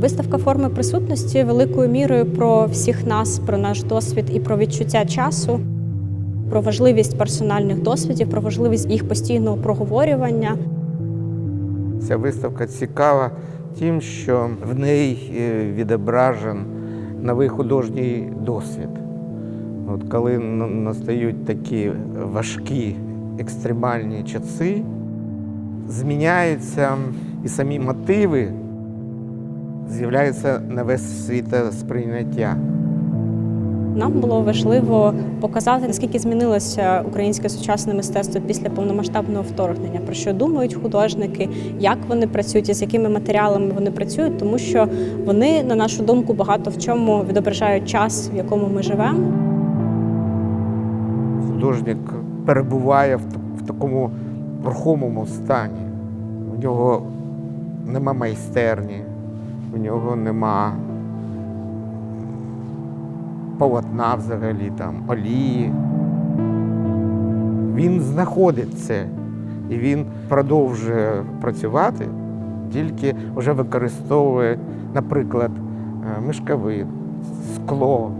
Виставка форми присутності великою мірою про всіх нас, про наш досвід і про відчуття часу, про важливість персональних досвідів, про важливість їх постійного проговорювання. Ця виставка цікава тим, що в неї е, відображен новий художній досвід. От коли настають такі важкі екстремальні часи, зміняються і самі мотиви, з'являється нове світосприйняття. Нам було важливо показати, наскільки змінилося українське сучасне мистецтво після повномасштабного вторгнення, про що думають художники, як вони працюють і з якими матеріалами вони працюють, тому що вони, на нашу думку, багато в чому відображають час, в якому ми живемо. Художник перебуває в, в такому рухомому стані. У нього нема майстерні, у нього нема полотна взагалі, там, олії. Він знаходить це і він продовжує працювати, тільки вже використовує, наприклад, е, мишковин, скло,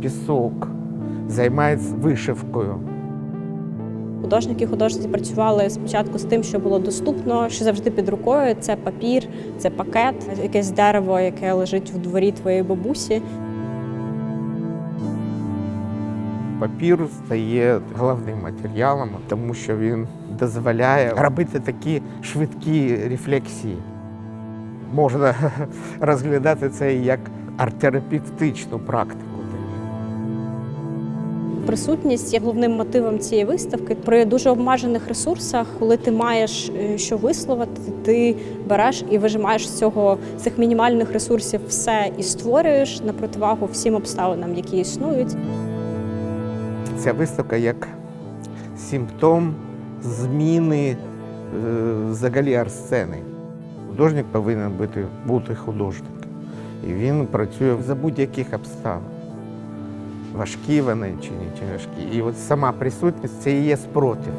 пісок, займається вишивкою. Художники художниці працювали спочатку з тим, що було доступно, що завжди під рукою. Це папір, це пакет, якесь дерево, яке лежить в дворі твоєї бабусі. Папір стає головним матеріалом, тому що він дозволяє робити такі швидкі рефлексії. Можна розглядати це як арт-терапевтичну практику. Присутність є головним мотивом цієї виставки. При дуже обмежених ресурсах, коли ти маєш е, що висловити, ти береш і вижимаєш з цього цих мінімальних ресурсів все і створюєш на противагу всім обставинам, які існують. Ця виставка як симптом зміни е, взагалі арт-сцени. Художник повинен бути, бути художником. І він працює за будь-яких обставин. Важкі вони чи не важкі. І от сама присутність це і є спротив.